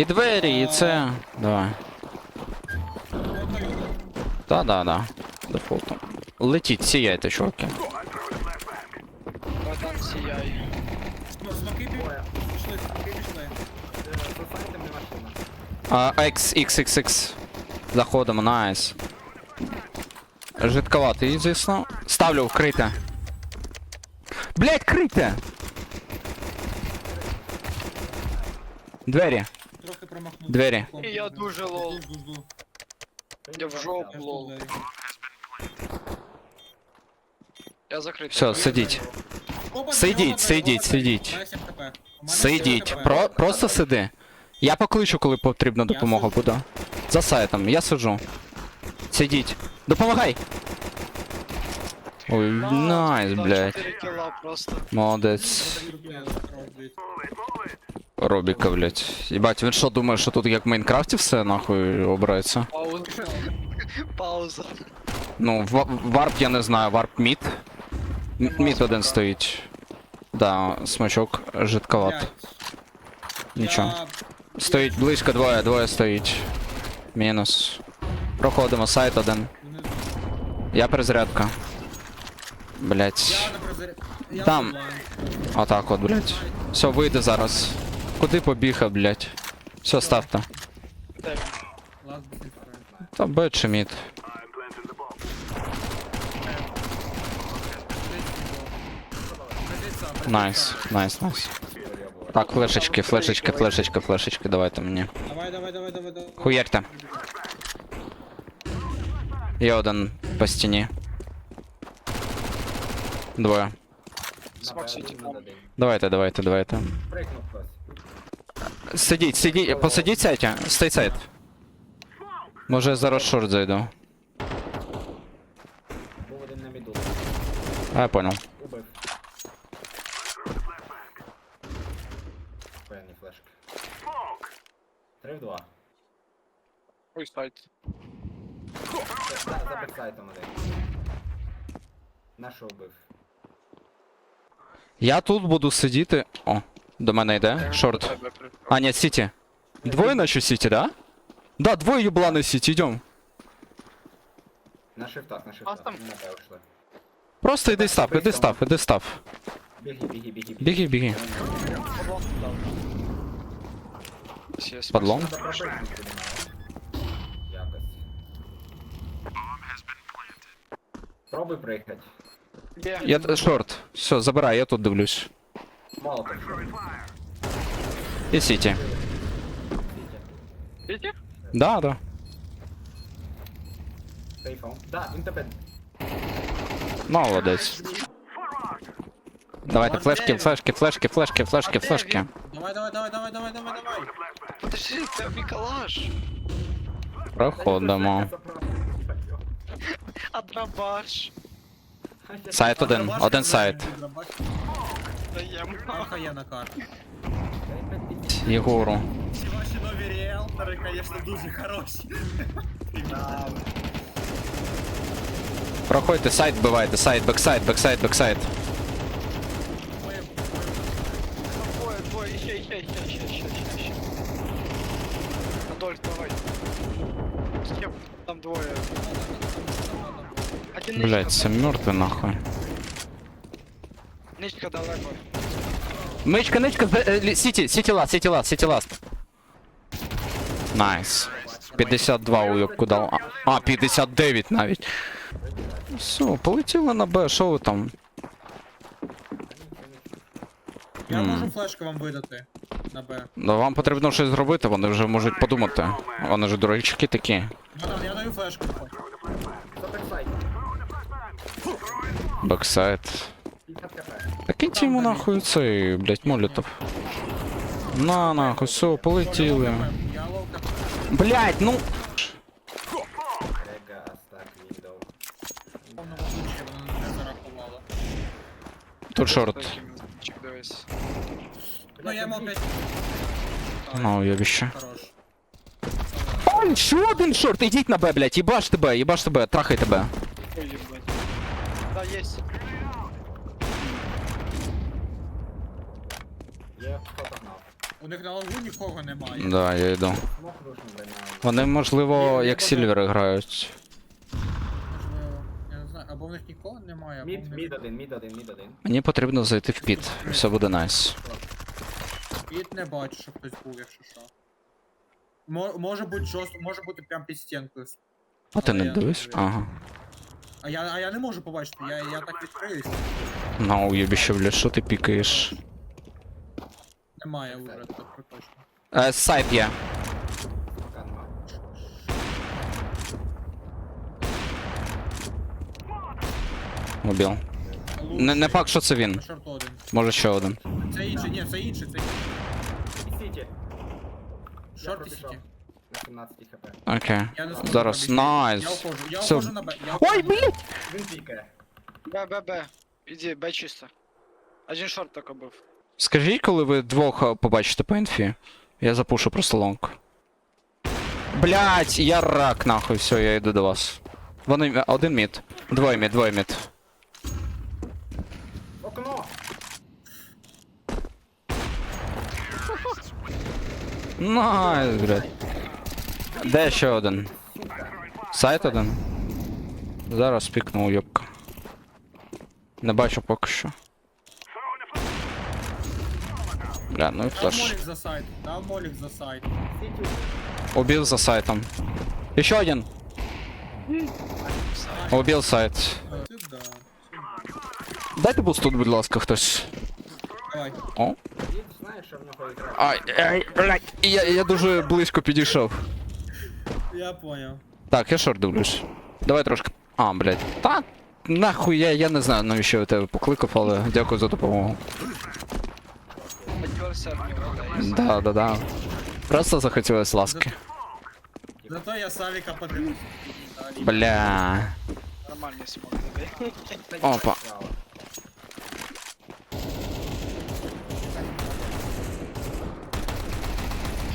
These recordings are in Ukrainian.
І двері, і це. Давай. Да, да, да. Дефолтом. Летіть, сіяйте, чуваки. Братан сіяй. А, X, X, X, X. Заходимо, найс. Жидковатий, звісно. Ставлю вкрите. Блять, крите! Двері. Двері. І я дуже лол. Я в жопу лол. Я закритий. Все, сидіть. Сидіть, сидіть, сидіть. У мене 7 хп. У мене 7 Сидіть. Про, просто сиди. Я покличу, коли потрібна допомога буде. За сайтом, я сиджу. Сидіть. Допомагай! Ой, найс, блядь. 4. Молодець. Робіка, блядь. Єбать, він що думає, що тут як в Майнкрафті все нахуй обирається? Пауза. Пауза. Ну, варп я не знаю, варп мід. Мід один стоїть. Да, смачок жидковат. Нічого. Стоїть близько двоє, двоє стоїть. Мінус. Проходимо сайт один. Я перезарядка. Блять. Там. Отак от, блять. Все, вийде зараз. Куди побіга, блять? Все, ставте. Та Б чи мід. Найс, найс, найс. Так, флешечки, флешечки, флешечки, флешечки, давайте мені. Давай, давай, давай, давай, давай. Хуярте. Є один по стіні. Двоє. Смок сіті там. Давайте, давайте, давайте. Сидіть, сидіть, посидіть сайті, стей сайт. Може зараз шорт зайду. Був один на міду. А, я понял. Убив. Певні флешки. Три в два. Ой, сайт. За, за бексайтом один. Нашого вбив. Я тут буду сидіти. О, до мене йде. Шорт. А, ні, сіті. Двоє наче сіті, да? Да, двоє юблани сіті, йдем. На шифтах, на шифтах. там- на. Просто іди став, іди став, іди став. Біги, біги, біги, Біги, біги. Подлом. Пробуй приїхати. Є. Я т- шорт. Все, забирай, я тут дивлюсь. Мало що. І сіті. Сіті? Да, да. Сейфом. Да, він тебе. Молодець. Давайте флешки, флешки, флешки, флешки, флешки, флешки. Давай, давай, давай, давай, давай, давай, давай. Подожди, це Міколаш. Проходимо. А драбаш. Сайт один, один сайт. Даємо. Арка є на карті. Єгору. Всі ваші нові ріелтори, звісно, дуже хороші. Проходьте, сайт вбивайте, сайт, бексайт, бексайт, бексайд. Двоє, двоє, ще, ще, ще, ще, ще, ще, ще. Адольф, давай. Ще, там двоє. Один Блять, ничка, це мертвий нахуй. ничка далеко. Ничка, з- е, сіті, сіті ласт, сіті ласт, сіті ласт. Найс. 52 уйобку дав. А, А, 59 навіть. Все, полетіли на Б, що ви там? Я можу флешку вам видати на Б. Ну вам потрібно щось зробити, вони вже можуть подумати. Вони ж дурачки такі. Братан, я даю флешку. За бексайт. Бексайд. 50 кп. Та киньте йому нахуй цей, блять, молітов. На нахуй, все, полетіли. Я лоу КП. Блять, ну. Рега, астак, віндоу. Повному случаї вона не зарахувала. Тут шорт. Чик, дивись. Ну я йому опять... Ну, уйобище. Хорош. Ой, ще один шорт, ідіть на Б, блять, їбаш тебе, їбаш тебе, трахай тебе. Ой, ебать. Да, есть. Є хто погнав. У них на лагу нікого немає. Да, я йду. Вони, можливо, як сільвери грають. Можливо, я не знаю, або в них нікого немає, або в Мід, них мід один, мід один, мід один. Мені потрібно зайти в піт. Все буде найс. Піт не бачу, що хтось був, якщо що. Мо- може бути жорстко, може бути прям під стінкою. А ти Але не я дивись? Ага. А я, а я не можу побачити, я, я так відкриюсь. На уєбіще, бля, що ти пікаєш? Немає вже, тобто точно. Е, сайт є. Смока Не, не факт, що це він. Шорт один. Може ще один. Це інший, ні, це інший, це інший. Сіті. Шорт і пробіжав. сіті. На 17 хп. Окей. Я не зможу Зараз. пробігти. Найс. Я уходжу, я Все. уходжу на Б. я Ой, уходжу. блін! Він пікає. Б, Б, Б. Иди, Б чисто. Один шорт только был. Скажіть, коли ви двох е, побачите по інфі. Я запушу просто лонг. Блять, я рак нахуй, все, я йду до вас. Вони е, один мід. Двоє мід, двоє мід. Окно! Найс, блядь. Де ще один? Сайт один? Зараз пікнув, йобка. Не бачу поки що. Бля, ну і Дав флеш. молік за сайт, дав молік за сайт. Сіті. Убил за сайтом. Еще один. Убил сайт. Сюда. Дайте буст тут, будь ласка, хтось. Давай. О. Дід знає, що в нього ігра. Ай, ай, блядь. Я, я дуже близько підійшов. Я понял. Так, я шорт дивлюсь. Давай трошки. А, блядь. Та нахуй я, я не знаю, навіщо я тебе покликав, але дякую за допомогу. Да, да, да. Просто захотілось ласки. Зато я Савіка подивився. Бля. Нормальный смог тебе. Опа.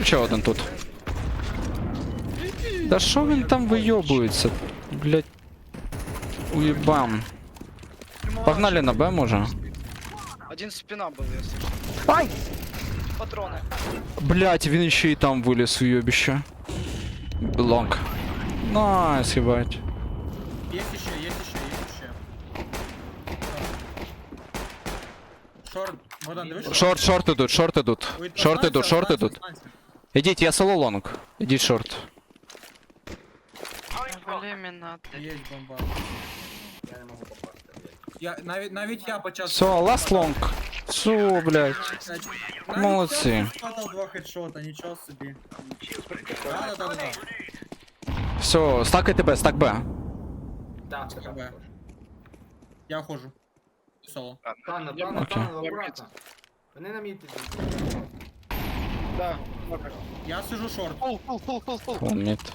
Ще один тут. Да що він там вийобується? Блять. Уєбам. Погнали на Б, може? Один спина был, я слышал. Ай! Патроны. Блять, він ще і там виліз уйобище. Лонг. Найс, ебать. Є ще, є ще, є ще. Шорт, Богдан, дивись. Шорт, шорт ідуть, шорт ідуть. Ой, Шорт останься, ідуть, шорт останься, ідуть. останься. Ідіть, я соло лонг. Ідіть шорт. Временно. Є бомба. Я не можу попасти, блядь. Я, навіть, навіть я почав... Все, ласт лонг. Все, блять. Навіть молодці. я спадав два хедшота, нічого собі. Да, да, да, да. Все, стакайте Б, стак Б. Так, так, Тебе. так. Я уходжу. Соло. Пане, Я пане, Окей. пане, акуратно. Вони на мід ідуть. Да. Я сижу шорт. Пул, пул, пул, пул, пул. Вон мід.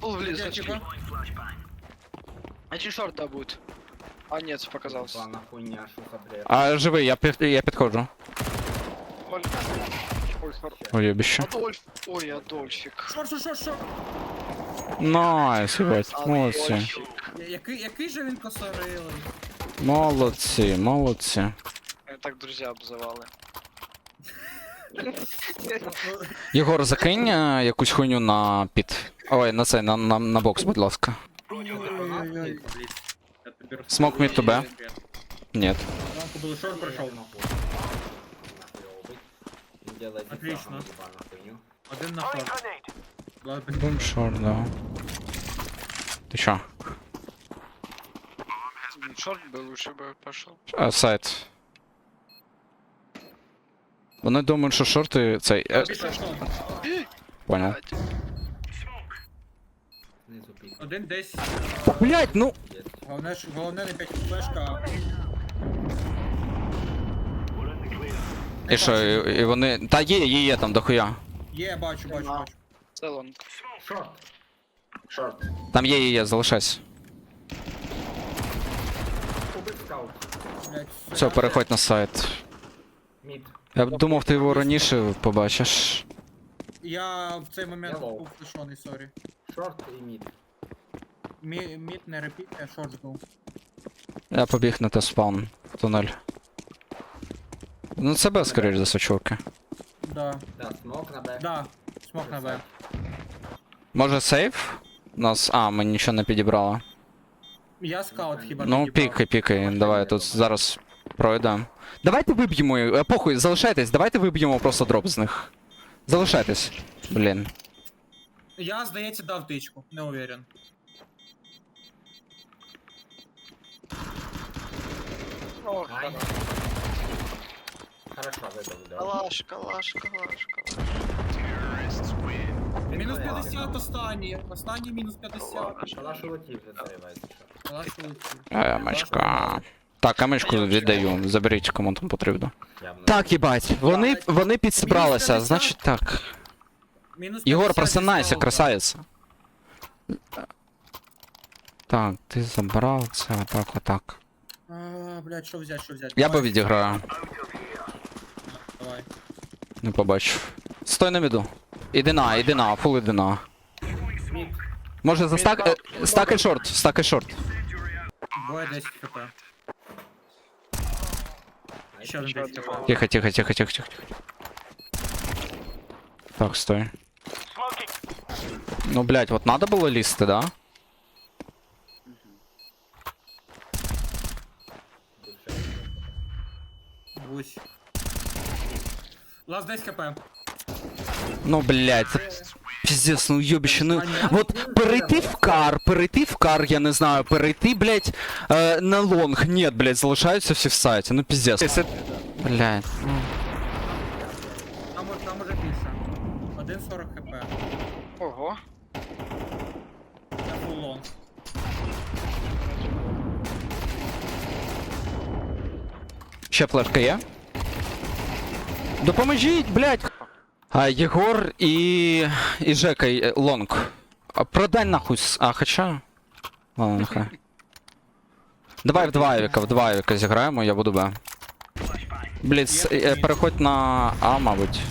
Пул влез. Я очки. типа. Один шорт да будет. А нет, показалось. Пана хуйня, бред. А живий, я, під, я підходжу. Ой, Уйобище. Адольф. Ой, Адольфик. Шорт, шорт, шорт, шорт. Найс, ебать. Молодці. Я- Який, який же він косорилий? Молодці, молодці. Меня так друзья обзывали. Єгор, закинь е, якусь хуйню на піт. Ой, на цей, на, на, на бокс, будь ласка. Ой-ой-ой. Смок мід to Б? Ні. Зранку були шорт пройшов. Отлично. Один на шорт. Ладно, Бум шорт, да. Ти чо? М, Шорт бы лучше бы пошел. А, сайт. Вони думають, що шорти цей. Е, Більше шорт. понял. Один десь. Блять, ну. Головне, ж- головне не 5 флешка, а І що, і, і вони. Та є, є, є там дохуя. Є, бачу, бачу, бачу. Целон. Шорт. Шорт. Там є, є, є, залишайся. Убив скаут. Блять, Все, переходь на сайт. Мід. Я б думав, ти його раніше побачиш. Я в цей момент лоу. був флешоний, сорі. Шорт і мід. Мі- Мід не репіт, а шорт був. Я побіг на те спаун. Тунель. Ну це Б, скоріш за все, чуваки. Да. Да, смок на Б. Да. Смок на Б. Може сейф? Нас. А, ми нічого не підібрали. Я скаут хіба Ну, підібрав. пікай, пікай, давай тут зараз пройдемо. Давайте виб'ємо. їх. Е, Похуй, залишайтесь, давайте виб'ємо просто дроп з них. Залишайтесь. Блін. Я, здається, дав тичку, не уверен. Ох, Ай. Хорошо, вибив, да. калаш, калаш, калаш, калаш. Мінус 50 останній. Останній мінус 50. Калаш улетів, вже заривається. Улетів. Е. Так, камечку віддаю. Заберіть, кому там потрібно. Явно. Так, їбать, вони, вони підсібралися, значить так. Мінус Єгор, 50 просинайся, скаута. красавець. Так, ти забрав це отак, отак. А, блядь, що взяти, що взяти? Я Давай, би відіграю, Давай. не побачив. Стой на міду. Іди на, іди на, фул іди на. Може застак... е, Стакай шорт, стакай шорт. Двоє 10 хп. Ще один 10 хп. Тихо, тихо, тихо, тихо, тихо. тихо. Так, стой. Ну, блядь, вот надо было листы, да? Гусь. Лаз 10 хп. Ну, блядь, це пиздец, ну ёбище, ну... Вот перейти в кар, перейти в кар, я не знаю, перейти, блядь, е, на лонг. Нет, блядь, залишаються всі в сайті, ну пиздец. Блядь. Там, там уже більше. 1.40 хп. Ого. На фул лонг. Ще флешка є? Допоможіть, блядь! А, Єгор і. і Жека і, е, лонг. А, продай нахуй. А, хоча. Ладно, нехай. Давай в два авіка, в два авіка зіграємо, я буду Б. Бліц, е, переходь на А, мабуть.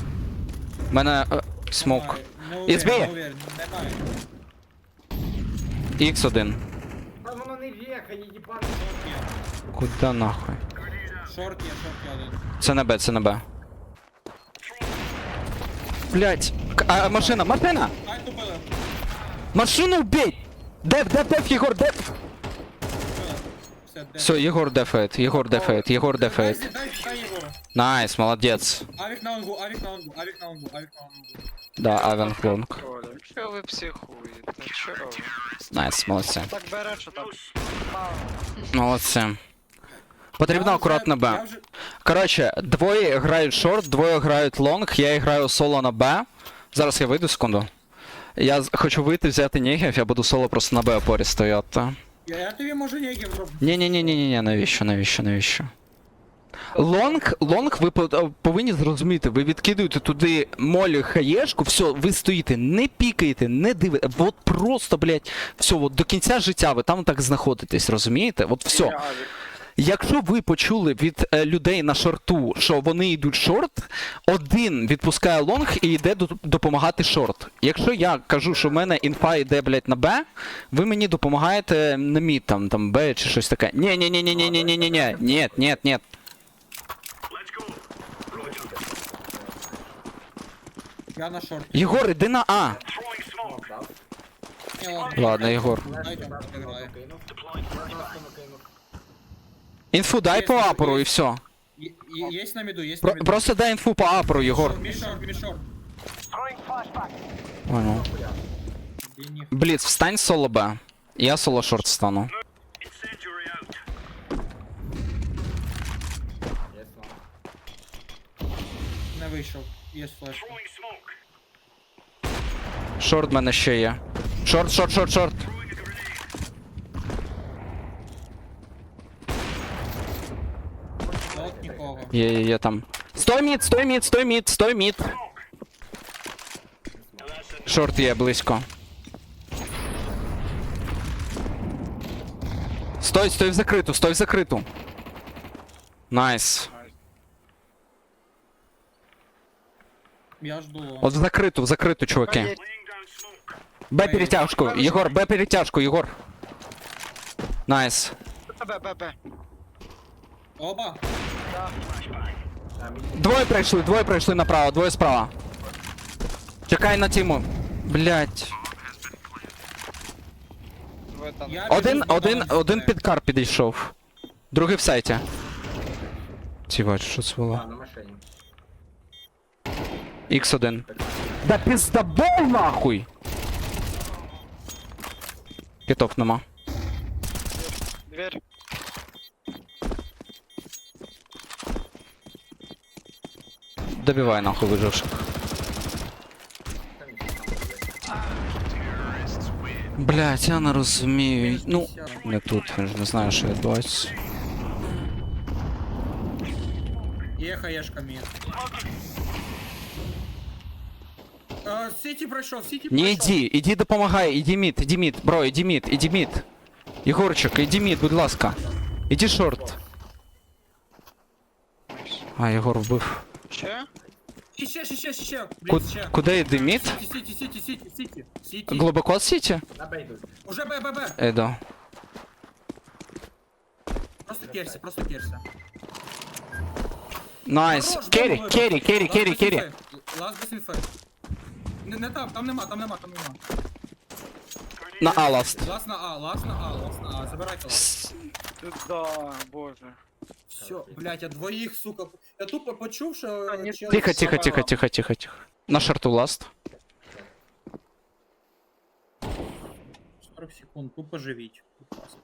У мене е, смок. Уверен, Немає. Х1. Та воно не века, не їбан. Куда нахуй? Шорт є, шорт є один. Це не Б, це не Б. Блять. А, машина, машина! Ай, тупили. Машину вбей! Деф, деф, деф, Єгор, деф! Все, де? Все, Єгор дефает, Єгор дефает, Єгор Дай, дефает. дай, дай Єгору. Найс, молодець. Авік на онгу, авік на онгу, авік на онгу, авік на онгу. Да, Авен Клонг. Коля, чого ви психуєте? Чого? Найс, молодці. Так бере, що так. Молодці. Потрібно Я акуратно вже- я Б. вже- Коротше, двоє грають шорт, двоє грають лонг, я граю соло на Б. Зараз я вийду секунду. Я з- хочу вийти, взяти нігів, я буду соло просто на Б опорі стояти. Я, я тобі можу єгів зроблю. ні ні ні ні ні навіщо, навіщо, навіщо? Лонг, лонг, ви по- повинні зрозуміти, ви відкидуєте туди молі хаєшку, все, ви стоїте, не пікаєте, не дивите, от просто, блядь, все, от до кінця життя ви там так знаходитесь, розумієте? От все. Я авік. Якщо ви почули від е, людей на шорту, що вони йдуть шорт, один відпускає лонг і йде допомагати шорт. Якщо я кажу, що в мене інфа йде, блядь, на Б, ви мені допомагаєте на мід, там, там Б чи щось таке. Ні, ні, ні, ні, ні, ні, ні, ні, ні, ні, ні, ні. Я на шорт. Єгор, іди на А. Ладно, Єгор. Дай там підіграє. Кинув. Класно кинув. Інфу дай по апору і все. Є- є- Єсть на міду, єсть Про- на міду. просто дай інфу по апору, Єгор. Шорт. Понял. Бліц, встань соло Б. Я соло шорт стану. Не вийшов. Є флеш. Шорт в мене ще є. Шорт, шорт, шорт, шорт. От нікого. Є, є, є там. Стой мід, стой мід, стой мід, стой мід. Шорт є близько. Стой, стой в закриту, стой в закриту. Найс. Я жду. От в закриту, в закриту, чуваки. Б перетяжку, Єгор, Б перетяжку, Єгор. Найс. Б, Б, Б. Оба. Двоє прийшли, двоє прийшли направо, двоє справа. Чекай на тіму. Блять. Один, один, один під кар підійшов. Другий в сайті. Тівать, що це А, було? на машині. X1. Да пиздобол нахуй! Китов нема. Дверь. Добивай нахуй виживших. Та ні, там, блядь. Блять, я не розумію. Ну, 50. не тут, я ж не знаю, що відбувається. Є хаєшка мід. Е, Сіті пройшов, Сіті Не пройшов. іди, іди допомагай, іди мід, іди мід, бро, іди мід, іди мід. Єгорчик, іди мід, будь ласка. Іди шорт. А, Єгор вбив. Ще? І ще, ще, ще, ще, ще. Блін, Ку- ще. Куди йди мід? Сіті, сіті, сіті, сіті, сіті, сіті. Глибоко сіті? На Б йдуть. Уже Б, Б, Б. Іду. Просто керся, просто керся. Найс. Хорош, Керрі, бомбу керрі, вибив. керрі, Лаз керрі, без керрі. інфи. Лаз без інфи. Не, не там, там нема, там нема, там нема. На А ласт. Лаз на А, лаз на А, лаз на А, забирайте лаз. Ти да, боже. Все, блять, я двоїх, сука. Я тупо почув, що... А, ні, чел- Тихо, тихо, тихо, тихо, тихо, тихо. На шарту ласт. 40 секунд, тупо живіть. будь ласка.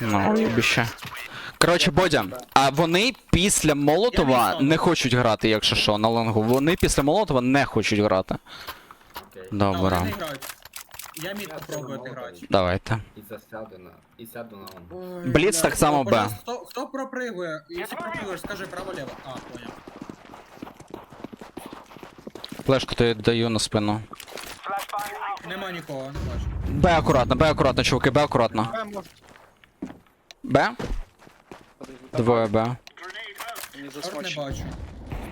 Ну, обіще. Коротше, Бодя, а вони після Молотова не не хочуть грати, якщо що, на лонгу. Вони після Молотова не хочуть грати. Окей. Да, вони Добре. не грають. Я міг Я попробувати це грати. Давайте. І засяду на... І сяду на он. Бліц так само Б. Хто, хто пропригує? Якщо пропригуєш, скажи право-лево. А, понял. Флешку тобі даю на спину. Нема нікого, не бачу. Б акуратно, Б акуратно, чуваки, Б акуратно. Б може. Б? Двоє Б. Не засмочив. бачу.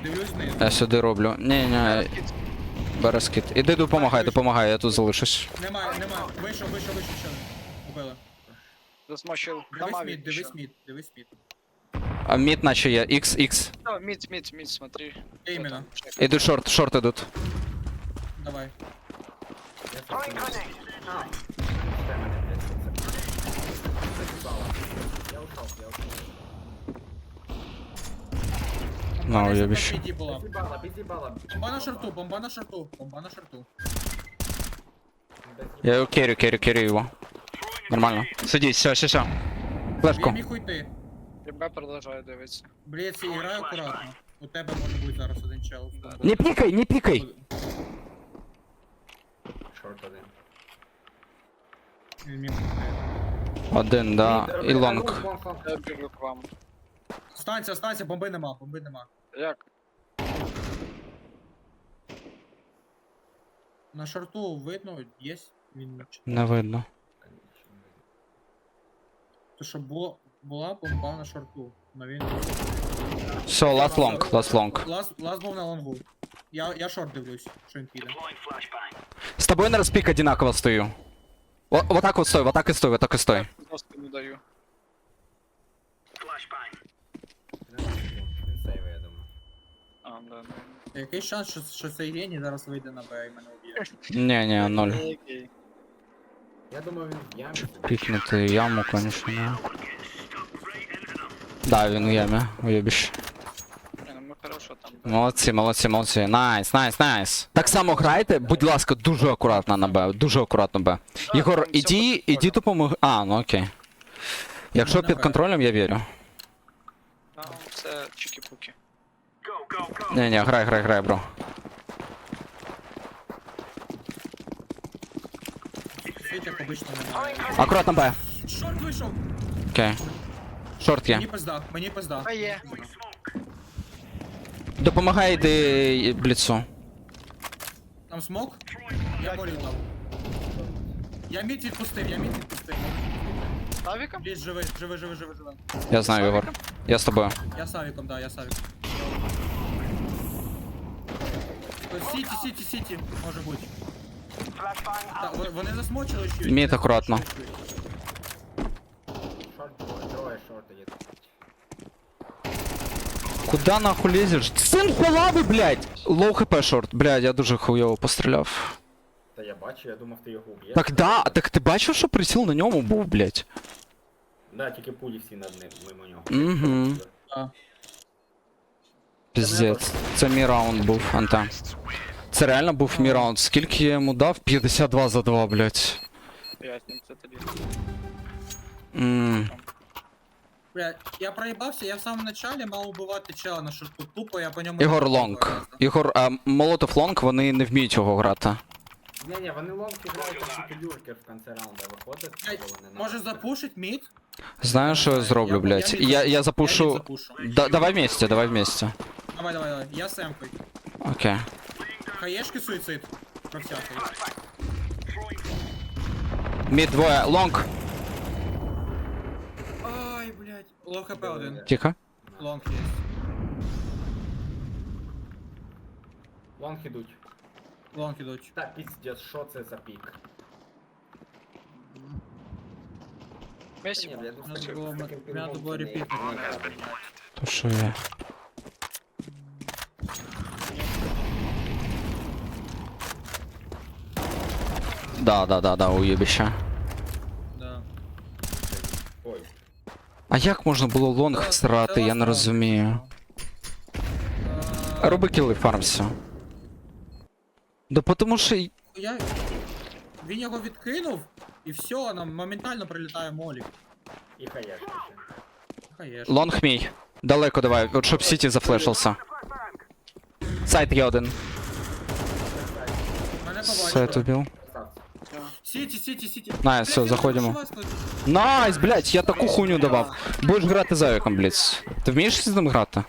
Дивлюсь знизу. Я сюди роблю. Ні, ні, берескіт. Іди допомагай, допомагай, я тут залишусь. Немає, немає. Вийшов, вийшов, вийшов ще. Убили. Засмочив. Дивись мід, дивись мід, дивись мід. А мід наче є. X, X. Да, мид, мид, мид, смотри. Де іменно? Іду шорт, шорт ідуть. Давай. Я їбало. Я ушов, я. Ну, я на була. Під'їбала, під'їбала. Бомба на шорту, бомба на шорту, бомба на шорту. Я його керю, керю, керю його. Нормально. Сидіть, все, все, все. Я Флешку. міг уйти. І Б продовжує дивитися. Блять, грай акуратно. У тебе може бути зараз один чел. Да. Не пікай, не пікай! Шорт один. Він міг уйти. Один, да. І лонг. лонг, лонг, лонг. Я біжу к вам. Станція, станція, бомби нема, бомби нема. Як? На шорту видно, є. Він Не видно. То що було, була бомба на шорту. Но він. Все, last long, last long. Лаз, лаз був на лонгу. Я, я шорт дивлюсь, що він піде. З тобою на розпік одинаково стою. О, вот так вот стой, вот так и стой, вот так и стой. Просто не даю. Він сейве, я думаю. А, да, да. Який шанс, що, що цей геній зараз вийде на Б і мене уб'є? Не, не, ноль. Окей. Я думаю, він в ямі. Пікнути яму, конечно, не. Да, він у ямі, уєбіш. Не, ну ми хорошо там. Молодці, молодці, молодці. Найс, найс, найс. Так само грайте, будь ласка, дуже акуратно на Б, дуже акуратно Б. Там всё іди, іди допомоги. А, ну окей. Якщо під контролем, я вірю. А, це чики-пуки. Не, не, грай, грай, грай, бро. Світ як обично немає. Акуратно Б. Шорт вийшов! Окей. Шорт Мені пизда, мені пизда. А є. Допомагай йди бліцу. Там смок? Я молю дав. Я мід відпустив, я мід відпустив. Авіком? Блін, живи, живи, живи, живи, живи. Я знаю, Єгор. Я з тобою. Я савіком, да, я савіком. Ось Сіті, сіті, сіті, може бути. Так, во- вони засмочили щось. Мід акуратно. Шорт двоє, троє шорти є. Куда нахуй лезеш? Сын лави, блядь! Лоу хп шорт, блядь, я дуже хуйово постріляв. Та я бачу, я думав, ти його уб'єш. Так да, так ти бачив, що приціл на ньому був, блядь? Да, тільки пулі всі над ним, мимо нього. Мгм. А. Піздець. Це мій раунд був, Анта. Це реально був мій раунд. Скільки я йому дав? 52 за 2, блядь. 5, 71. Ммм. Бля, я проїбався, я в самому началі мав убивати чела на шорту. Тупо я по ньому... Ігор Лонг. Ігор, а Молотов Лонг, вони не вміють його грати. Ні, ні, вони лонки грають, там тільки люркер в кінці раунду виходить, Блядь, вони Може на- запушить мід? Знаєш, що я зроблю, блядь? Я, я запушу. Да, давай вместе, давай вместе. Давай, давай, давай. Я з Емкою. Окей. Хаєшки суїцид. Про всякий. Мід двоє, лонг. Ай, блядь. Лоу хп один. Тихо. Лонг є. Лонг ідуть. Лонг ідуть. Та піздець, що це за пік? Месси. Ні, я думаю, Надо що було, з таким надо пінгом було це не- репітнути. не грати. То що я? Да, да, да, да, уєбіще. Да. Ой, А як можна було лонг Це- срати, я не ласка. розумію. Е, Роби кіли, фармся. Да потому що... й- Я... Він його відкинув, і все, нам моментально прилітає молік. і хаєшки ще. Лонг мій. Далеко давай, от щоб Сіті зафлешився. Сайт є один. Мене Сайт убив. Сіті, сіті, сіті. Найс, все, Блядь, заходимо. Найс, блять, я таку хуйню давав. Будеш грати за Авіком, бліц. Ти вмієш з ним грати?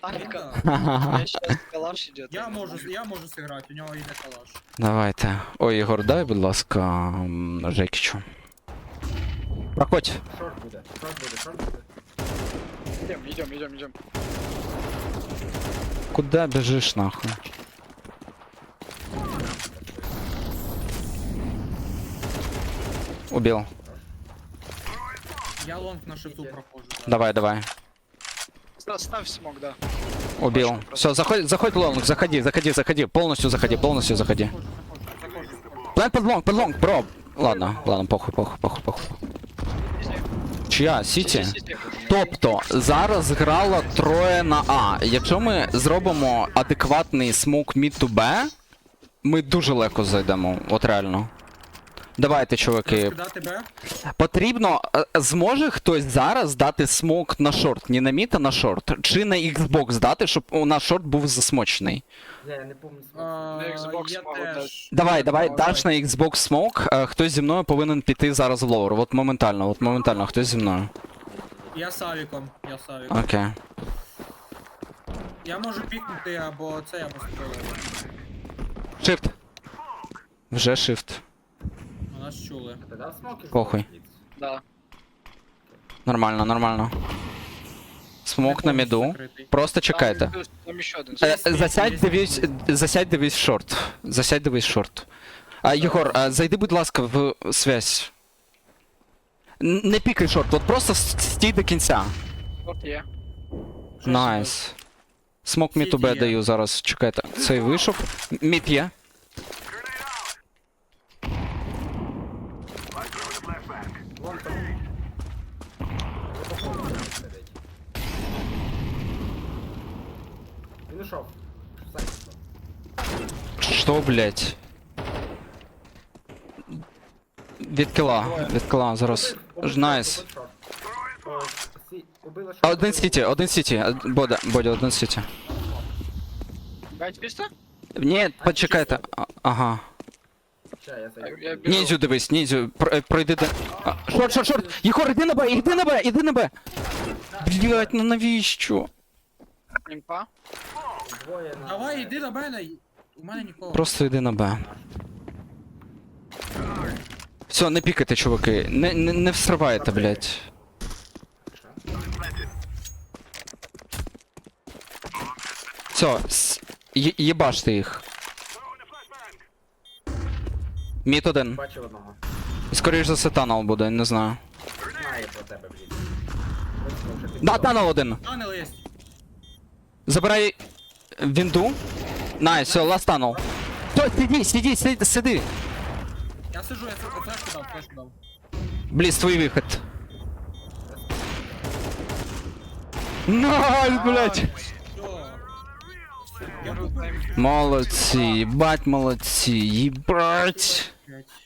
Танка. Да. Я сейчас калаш идет. Я можу, я можу зіграти, у нього йде калаш. Давайте. Ой, Ігор, дай, будь ласка, м, Жекічу. Проходь. Шорт буде, шорт буде, шорт буде. Идем, идем, идем, идем. Куда біжиш нахуй? Убил. Я лонг на шифту проходжу. да. Давай, давай. Ставь смог, да. Убил. Все, заходь, заходь лонг, заходи, заходи, заходи. Полностью заходи, полностью заходи. План под лонг, под лонг, бро. Ладно, ладно, похуй, похуй, похуй, похуй. Чия? Сіті? Сити. Тобто зараз грало троє на А. Якщо ми зробимо адекватний смок мід to Б, ми дуже легко зайдемо, от реально. Давайте, чуваки. Потрібно. е, Зможе хтось зараз дати смок на шорт, не на мід, а на шорт. Чи на Xbox дати, щоб у нас шорт був засмочений. Я, я не пам'ятаю. А, Xbox я можу теж. Давай, давай, Давай. даш на Xbox смок, е, хтось зі мною повинен піти зараз в лоуер. От моментально, от моментально, хтось зі мною. Я з Авіком, я з Авіком. Окей. Я можу пікнути або це, або стрілити. Shift. Вже shift. Нас чули. Ти дав смоки? Похуй. Да. Нормально, нормально. Смок на міду. Закритий. Просто чекайте. Там, там еще один. Е, Є Засядь, дивись, засядь, дивись шорт. Засядь, дивись шорт. А, Єгор, а, зайди, будь ласка, в связь. Н- Не пікай шорт, от просто с- стій до кінця. Я. Що Найс. Смок мід Сіті Б є. даю зараз, чекайте. Цей вийшов. Мід є. Вон там. Сидить. Він ушов. Сайт Що, блять? Від кіла, від кіла зараз. Найс. Один сіті, один сіті. а, Бода, Бодя, один сіті. Ні, почекайте. А, Ага. Ніндзю дивись, ніндзю, про- е, пройди до... Шорт, шорт, шорт! Єгор, іди на Б, іди на Б, іди на Б! Блять, ну навіщо? Давай, іди до мене. У мене нікого. Просто йди на Б. Все, не пікайте, чуваки. Не, не, не всривайте, блять. Все, с... є- їбаште їх. Міт один. Бачив одного. Скоріш за все танал буде, не знаю. Знає про тебе, блін. Ось, Да, танал один. Танел є. Забирай вінду. Найс, все, ласт танул. Стой, сиди, сиди, сиди, сиди. Я сижу, я сижу, флешку дав, флешку дав. Близ, твій вихід. Найс, блядь. Все. Я буду Молодці,